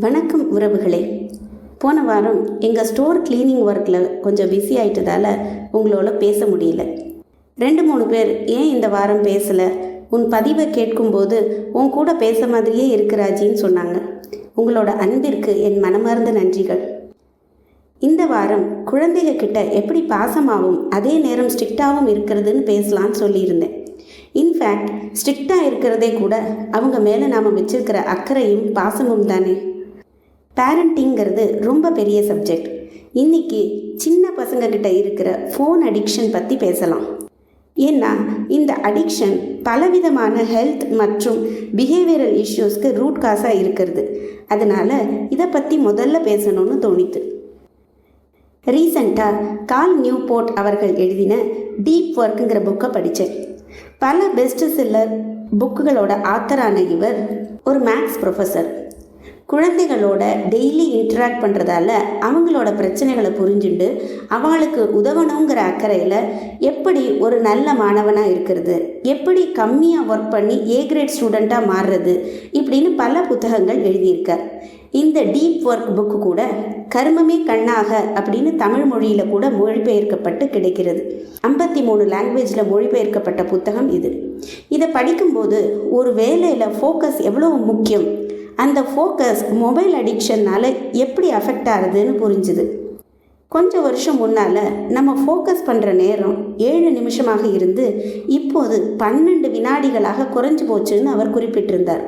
வணக்கம் உறவுகளே. போன வாரம் எங்கள் ஸ்டோர் க்ளீனிங் ஒர்க்கில் கொஞ்சம் பிஸி ஆயிட்டதால உங்களோட பேச முடியல. ரெண்டு மூணு பேர் ஏன் இந்த வாரம் பேசலை? உன் பதிவை கேட்கும்போது உன் கூட பேச மாதிரியே இருக்கிறாஜின்னு சொன்னாங்க. உங்களோட அன்பிற்கு என் மனமார்ந்த நன்றிகள். இந்த வாரம் குழந்தைங்க கிட்ட எப்படி பாசமாகவும் அதே நேரம் ஸ்ட்ரிக்டாகவும் இருக்கிறதுன்னு பேசலான்னு சொல்லியிருந்தேன். இன்ஃபேக்ட் ஸ்ட்ரிக்டாக இருக்கிறதே கூட அவங்க மேலே நாம் வச்சிருக்கிற அக்கறையும் பாசமும் தானே. பேரண்டிங்கிறது ரொம்ப பெரிய சப்ஜெக்ட் இன்னைக்கு சின்ன பசங்கக்கிட்ட இருக்கிற ஃபோன் அடிக்ஷன் பற்றி பேசலாம். ஏன்னா இந்த அடிக்ஷன் பலவிதமான ஹெல்த் மற்றும் பிஹேவியரல் இஷ்யூஸ்க்கு ரூட் காஸாக இருக்கிறது. அதனால் இதை பற்றி முதல்ல பேசணும்னு தோணித்து. ரீசண்டாக கால் நியூ போர்ட் அவர்கள் எழுதின டீப் ஒர்க்குங்கிற புக்கை படித்தேன். பல பெஸ்ட் செல்லர் புக்குகளோட ஆத்தரான இவர் ஒரு மேக்ஸ் ப்ரொஃபஸர் குழந்தைகளோட டெய்லி இன்ட்ராக்ட் பண்ணுறதால அவங்களோட பிரச்சனைகளை புரிஞ்சுண்டு அவளுக்கு உதவணுங்கிற அக்கறையில் எப்படி ஒரு நல்ல மாணவனாக இருக்கிறது எப்படி கம்மியாக ஒர்க் பண்ணி ஏ கிரேட் ஸ்டூடெண்ட்டாக மாறுறது இப்படின்னு பல புத்தகங்கள் எழுதியிருக்கார். இந்த டீப் ஒர்க் புக்கு கூட கர்மமே கண்ணாக அப்படின்னு தமிழ் மொழியில் கூட மொழிபெயர்க்கப்பட்டு கிடைக்கிறது. ஐம்பத்தி மூணு லாங்குவேஜில் மொழிபெயர்க்கப்பட்ட புத்தகம் இது. இதை படிக்கும்போது ஒரு வேலையில் ஃபோக்கஸ் எவ்வளோ முக்கியம் அந்த ஃபோக்கஸ் மொபைல் அடிக்ஷன்னால் எப்படி அஃபெக்ட் ஆகுதுன்னு புரிஞ்சுது. கொஞ்சம் வருஷம் முன்னால் நம்ம ஃபோக்கஸ் பண்ணுற நேரம் ஏழு நிமிஷமாக இருந்து இப்போது பன்னெண்டு வினாடிகளாக குறைஞ்சு போச்சுன்னு அவர் குறிப்பிட்டிருந்தார்.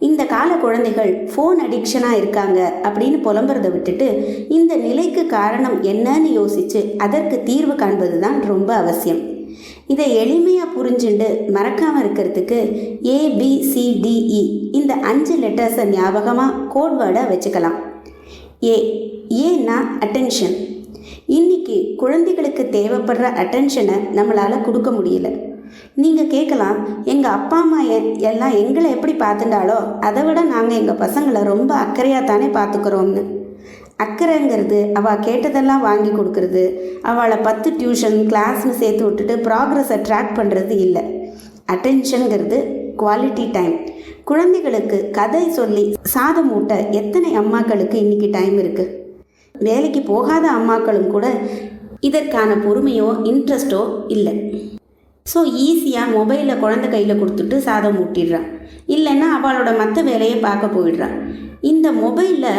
இந்த கால குழந்தைகள் ஃபோன் அடிக்ஷனாக இருக்காங்க அப்படின்னு புலம்புறதை விட்டுட்டு இந்த நிலைக்கு காரணம் என்னன்னு யோசித்து அதற்கு தீர்வு காண்பது தான் ரொம்ப அவசியம். இதை எளிமையாக புரிஞ்சுண்டு மறக்காமல் இருக்கிறதுக்கு ஏபிசிடிஇ e இந்த அஞ்சு லெட்டர்ஸை ஞாபகமாக கோட்வேர்டாக வச்சுக்கலாம். ஏ ஏன்னா அட்டென்ஷன் இன்னைக்கு குழந்தைகளுக்கு தேவைப்படுற அட்டென்ஷனை நம்மளால் கொடுக்க முடியல. நீங்கள் கேட்கலாம் எங்கள் அப்பா அம்மா எல்லாம் எங்களை எப்படி பார்த்துட்டாலோ அதை விட நாங்கள் எங்கள் பசங்களை ரொம்ப அக்கறையாக தானே பார்த்துக்கிறோம்னு. அக்கறைங்கிறது அவள் கேட்டதெல்லாம் வாங்கி கொடுக்கறது. அவளை பத்து டியூஷன் கிளாஸ்னு சேர்த்து விட்டுட்டு ப்ராக்ரஸை ட்ராக் பண்ணுறது இல்லை. அட்டென்ஷனுங்கிறது குவாலிட்டி டைம் குழந்தைகளுக்கு கதை சொல்லி சாதம் ஊட்ட எத்தனை அம்மாக்களுக்கு இன்னைக்கு டைம் இருக்குது வேலைக்கு போகாத அம்மாக்களும் கூட இதற்கான பொறுமையோ இன்ட்ரெஸ்ட்டோ இல்லை. ஸோ ஈஸியாக மொபைலை குழந்தை கையில் கொடுத்துட்டு சாதம் ஊட்டிடுறான் இல்லைன்னா அவளோட மற்ற வேலையை பார்க்க போயிடுறான் இந்த மொபைலில்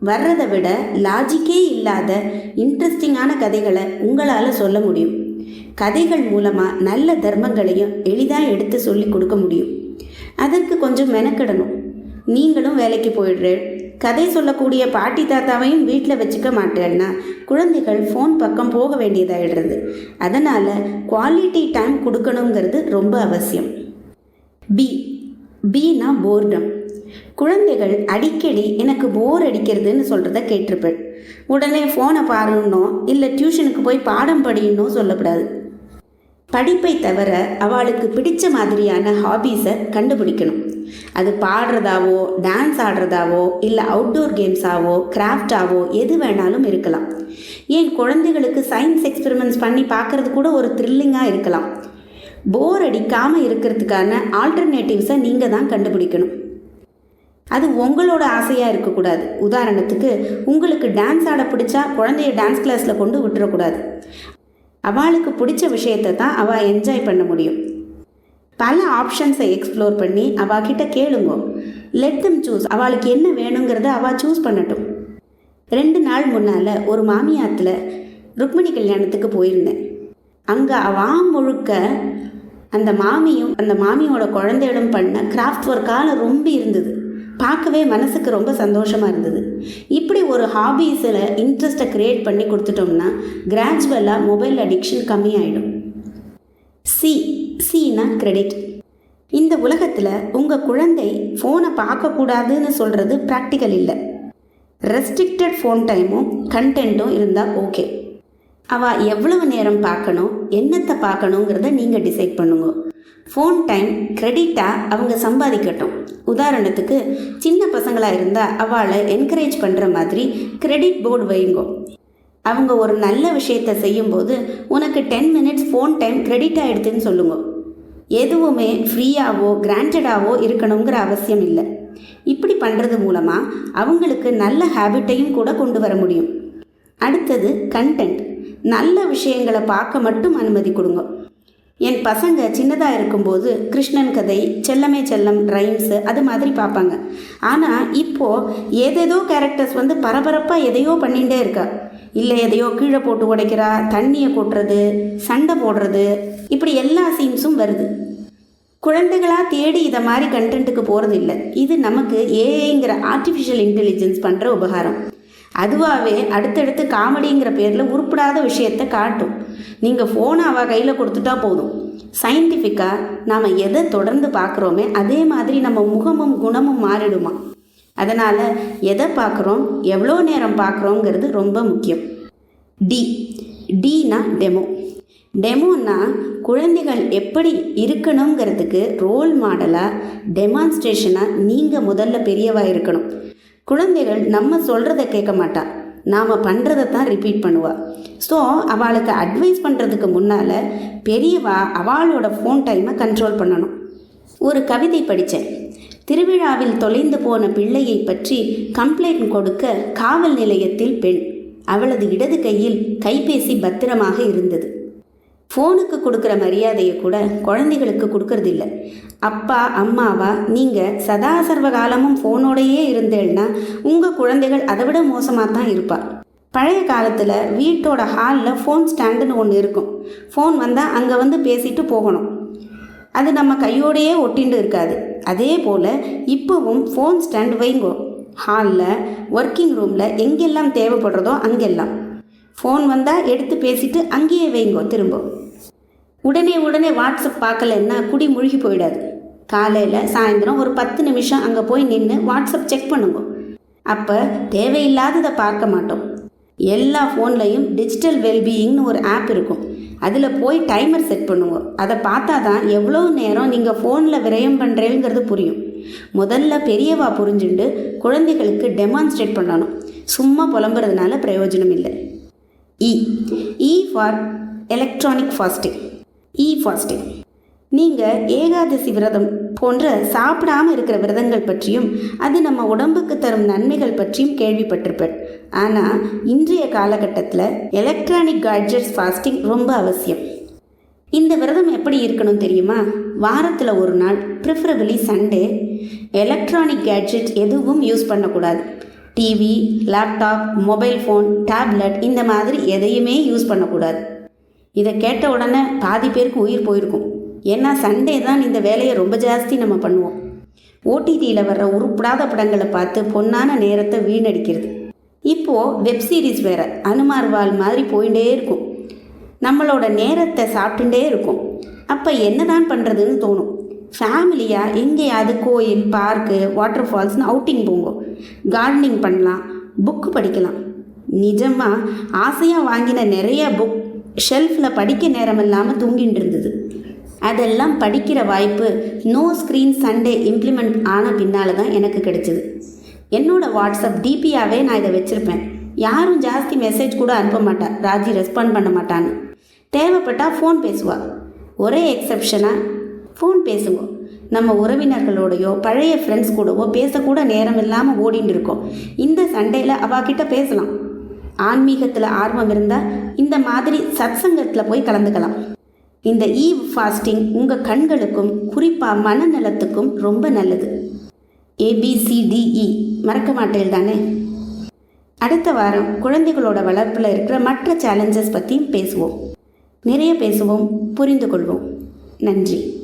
வர்றதை விட லாஜிக்கே இல்லாத இன்ட்ரெஸ்டிங்கான கதைகளை உங்களால் சொல்ல முடியும். கதைகள் மூலமாக நல்ல தர்மங்களையும் எளிதாக எடுத்து சொல்லி கொடுக்க முடியும். அதற்கு கொஞ்சம் மெனக்கிடணும். நீங்களும் வேலைக்கு போயிடுறேன் கதை சொல்லக்கூடிய பாட்டி தாத்தாவையும் வீட்டில் வச்சுக்க மாட்டேன்னா குழந்தைகள் ஃபோன் பக்கம் போக வேண்டியதாகிடுறது அதனால் குவாலிட்டி டைம் கொடுக்கணுங்கிறது ரொம்ப அவசியம். பி பீனா போர்டம் குழந்தைகள் அடிக்கடி எனக்கு போர் அடிக்கிறதுன்னு சொல்கிறத கேட்டிருப்பேன். உடனே ஃபோனை பாருன்னோ இல்லை டியூஷனுக்கு போய் பாடம் படியணும் சொல்லக்கூடாது. படிப்பை தவிர அவளுக்கு பிடிச்ச மாதிரியான ஹாபீஸை கண்டுபிடிக்கணும். அது பாடுறதாவோ டான்ஸ் ஆடுறதாவோ இல்லை அவுட்டோர் கேம்ஸாவோ கிராஃப்டாவோ எது வேணாலும் இருக்கலாம். ஏன் குழந்தைகளுக்கு சயின்ஸ் எக்ஸ்பெரிமெண்ட்ஸ் பண்ணி பார்க்கறது கூட ஒரு த்ரில்லிங்காக இருக்கலாம். போர் அடிக்காமல் இருக்கிறதுக்கான ஆல்டர்னேட்டிவ்ஸை நீங்கள் தான் கண்டுபிடிக்கணும். அது உங்களோட ஆசையாக இருக்கக்கூடாது. உதாரணத்துக்கு உங்களுக்கு டான்ஸ் ஆட பிடிச்சா குழந்தைய டான்ஸ் கிளாஸில் கொண்டு விட்டுறக்கூடாது. அவளுக்கு பிடிச்ச விஷயத்தை தான் அவள் என்ஜாய் பண்ண முடியும். பல ஆப்ஷன்ஸை எக்ஸ்ப்ளோர் பண்ணி அவகிட்ட கேளுங்க. லெட் தம் சூஸ் அவளுக்கு என்ன வேணுங்கிறத அவள் சூஸ் பண்ணட்டும். ரெண்டு நாள் முன்னால் ஒரு மாமியாத்தில் ருக்மிணி கல்யாணத்துக்கு போயிருந்தேன். அங்கே அவா முழுக்க அந்த மாமியும் அந்த மாமியோட குழந்தையிடம் பண்ண கிராஃப்ட் ஒர்க்கால் ரொம்ப இருந்தது. பார்க்கவே மனசுக்கு ரொம்ப சந்தோஷமாக இருந்தது. இப்படி ஒரு ஹாபீஸில் இன்ட்ரெஸ்ட்டை க்ரியேட் பண்ணி கொடுத்துட்டோம்னா கிராஜுவலாக மொபைல் அடிக்ஷன் கம்மியாயிடும். சி சினா கிரெடிட் இந்த உலகத்தில் உங்கள் குழந்தை ஃபோனை பார்க்கக்கூடாதுன்னு சொல்கிறது ப்ராக்டிக்கல் இல்லை. ரெஸ்ட்ரிக்டட் ஃபோன் டைமும் கண்டென்ட்டும் இருந்தால் ஓகே அவள் எவ்வளவு நேரம் பார்க்கணும் என்னத்தை பார்க்கணுங்கிறத நீங்கள் டிசைட் பண்ணுங்க. ஃபோன் டைம் கிரெடிட்டாக அவங்க சம்பாதிக்கட்டும். உதாரணத்துக்கு சின்ன பசங்களாக இருந்தால் அவளை என்கரேஜ் பண்ணுற மாதிரி கிரெடிட் போர்டு வைங்கோ. அவங்க ஒரு நல்ல விஷயத்தை செய்யும்போது உனக்கு ten minutes phone time credit ஆகிடுதுன்னு சொல்லுங்க. எதுவுமே ஃப்ரீயாவோ கிராண்டடாவோ இருக்கணுங்கிற அவசியம் இல்லை. இப்படி பண்ணுறது மூலமாக அவங்களுக்கு நல்ல ஹேபிட்டையும் கூட கொண்டு வர முடியும். அடுத்தது கண்டென்ட் நல்ல விஷயங்களை பார்க்க மட்டும் அனுமதி கொடுங்க. என் பசங்க சின்னதாக இருக்கும்போது கிருஷ்ணன் கதை செல்லமே செல்லம் ரைம்ஸு அது மாதிரி பார்ப்பாங்க. ஆனால் இப்போது ஏதேதோ கேரக்டர்ஸ் வந்து பரபரப்பாக எதையோ பண்ணிகிட்டே இருக்கா. இல்லை எதையோ கீழே போட்டு உடைக்கிறா தண்ணியை கொட்டுறது சண்டை போடுறது இப்படி எல்லா சீன்ஸும் வருது. குழந்தைகளாக தேடி இதை மாதிரி கண்டென்ட்டுக்கு போகிறது இல்லை. இது நமக்கு ஏஐங்கிற ஆர்டிஃபிஷியல் இன்டெலிஜென்ஸ் பண்ணுற உபகாரம். அதுவாகவே அடுத்தடுத்து காமெடிங்கிற பேரில் உருப்படாத விஷயத்தை காட்டும். நீங்கள் ஃபோனை அவள் கையில் கொடுத்துட்டா போதும். சயின்டிஃபிக்காக நாம் எதை தொடர்ந்து பார்க்குறோமே அதே மாதிரி நம்ம முகமும் குணமும் மாறிடுமா? அதனால் எதை பார்க்குறோம் எவ்வளோ நேரம் பார்க்குறோங்கிறது ரொம்ப முக்கியம். டி டீனா டெமோ டெமோன்னா குழந்தைகள் எப்படி இருக்கணுங்கிறதுக்கு ரோல் மாடலாக டெமான்ஸ்ட்ரேஷனாக நீங்கள் முதல்ல பெரியவா இருக்கணும். குழந்தைகள் நம்ம சொல்கிறத கேட்க மாட்டா. நாம் பண்ணுறதை தான் ரிப்பீட் பண்ணுவாள் ஸோ அவளுக்கு அட்வைஸ் பண்ணுறதுக்கு முன்னால் பெரியவா அவளோட ஃபோன் டைமை கண்ட்ரோல் பண்ணணும். ஒரு கவிதை படித்தேன் திருவிழாவில் தொலைந்து போன பிள்ளையை பற்றி கம்ப்ளைண்ட் கொடுக்க காவல் நிலையத்தில் பெண். அவளது இடது கையில் கைபேசி பத்திரமாக இருந்தது. ஃபோனுக்கு கொடுக்குற மரியாதையை கூட குழந்தைகளுக்கு கொடுக்கறது இல்லை அப்பா அம்மாவா நீங்கள் சதா சர்வ காலமும் ஃபோனோடையே இருந்தேன்னா உங்கள் குழந்தைகள் அதை விட மோசமாக தான் இருப்பா. பழைய காலத்தில் வீட்டோட ஹாலில் ஃபோன் ஸ்டாண்டுன்னு ஒன்று இருக்கும். ஃபோன் வந்தால் அங்கே வந்து பேசிட்டு போகணும். அது நம்ம கையோடையே ஒட்டிண்டு இருக்காது. அதே போல் இப்போவும் ஃபோன் ஸ்டாண்ட் வைங்கோ. ஹாலில் ஒர்க்கிங் ரூமில் எங்கெல்லாம் தேவைப்படுறதோ அங்கெல்லாம். ஃபோன் வந்தால் எடுத்து பேசிட்டு அங்கேயே வைங்கோ திரும்ப. உடனே உடனே வாட்ஸ்அப் பார்க்கலன்னா குடி முழுகி போயிடாது. காலையில் சாயந்தரம் ஒரு பத்து நிமிஷம் அங்கே போய் நின்று வாட்ஸ்அப் செக் பண்ணுங்க. அப்போ தேவையில்லாததை பார்க்க மாட்டோம். எல்லா ஃபோன்லையும் டிஜிட்டல் வெல்பீயிங்னு ஒரு ஆப் இருக்கும். அதில் போய் டைமர் செட் பண்ணுவோம் அதை பார்த்தா தான் எவ்வளோ நேரம் நீங்கள் ஃபோனில் விரயம் பண்ணுறேங்கிறது புரியும். முதல்ல பெரியவா புரிஞ்சுண்டு குழந்தைகளுக்கு டெமான்ஸ்ட்ரேட் பண்ணணும். சும்மா புலம்புறதுனால பிரயோஜனம் இல்லை. E E for electronic fasting E fasting நீங்கள் ஏகாதசி விரதம் போன்ற சாப்பிடாம இருக்கிற விரதங்கள் பற்றியும் அது நம்ம உடம்புக்கு தரும் நன்மைகள் பற்றியும் கேள்விப்பட்டிருப்பேன் ஆனால் இன்றைய காலகட்டத்தில் எலக்ட்ரானிக் கேட்ஜெட்ஸ் ஃபாஸ்டிங் ரொம்ப அவசியம். இந்த விரதம் எப்படி இருக்கணும் தெரியுமா? வாரத்தில் ஒரு நாள் ப்ரிஃபரபிளி சண்டே எலக்ட்ரானிக் கேட்ஜெட் எதுவும் யூஸ் பண்ணக்கூடாது. TV laptop mobile phone tablet இந்த மாதிரி எதையுமே யூஸ் பண்ணக்கூடாது. இதை கேட்ட உடனே பாதி பேருக்கு உயிர் போயிருக்கும். ஏன்னா சண்டே தான் இந்த வேலையை ரொம்ப ஜாஸ்தி நம்ம பண்ணுவோம். ஓடிடியில் வர்ற உருப்படாத படங்களை பார்த்து பொன்னான நேரத்தை வீணடிக்கிறது. இப்போது வெப் சீரிஸ் வேற அனுமார்வால் மாதிரி போயிட்டே இருக்கும். நம்மளோட நேரத்தை சாப்பிட்டுட்டே இருக்கும். அப்போ என்னதான் பண்ணுறதுன்னு தோணும். ஃபேமிலியாக எங்கேயாவது கோயில் பார்க்கு வாட்டர் ஃபால்ஸ்னு அவுட்டிங் போங்க. கார்டனிங் பண்ணலாம் புக்கு படிக்கலாம். நிஜமாக ஆசையாக வாங்கின நிறைய புக் ஷெல்ஃபில் படிக்க நேரம் இல்லாமல் தூங்கிட்டு இருந்தது. அதெல்லாம் படிக்கிற வாய்ப்பு நோ ஸ்க்ரீன் சண்டே இம்ப்ளிமெண்ட் ஆன பின்னால் தான் எனக்கு கிடைச்சிது. என்னோடய வாட்ஸ்அப் டிபியாகவே நான் இதை வச்சுருப்பேன். யாரும் ஜாஸ்தி மெசேஜ் கூட அனுப்ப மாட்டா ராஜி ரெஸ்பாண்ட் பண்ண மாட்டான்னு. தேவைப்பட்டால் ஃபோன் பேசுவா. ஒரே எக்ஸப்ஷனாக ஃபோன் பேசுங்க. நம்ம உறவினர்களோடையோ பழைய ஃப்ரெண்ட்ஸ் கூடவோ பேசக்கூட நேரம் இல்லாமல் ஓடிட்டு இருக்கோம். இந்த சண்டேல அவகிட்ட பேசலாம். ஆன்மீகத்தில் ஆர்வம் இருந்தால் இந்த மாதிரி சத்சங்கத்தில் போய் கலந்துக்கலாம். இந்த ஈவ் ஃபாஸ்டிங் உங்கள் கண்களுக்கும் குறிப்பாக மனநலத்துக்கும் ரொம்ப நல்லது. ஏபிசிடிஇ மறக்க மாட்டேன் தானே? அடுத்த வாரம் குழந்தைகளோட வளர்ப்பில் இருக்கிற மற்ற சேலஞ்சஸ் பற்றியும் பேசுவோம். நிறைய பேசுவோம் புரிந்து கொள்வோம். நன்றி.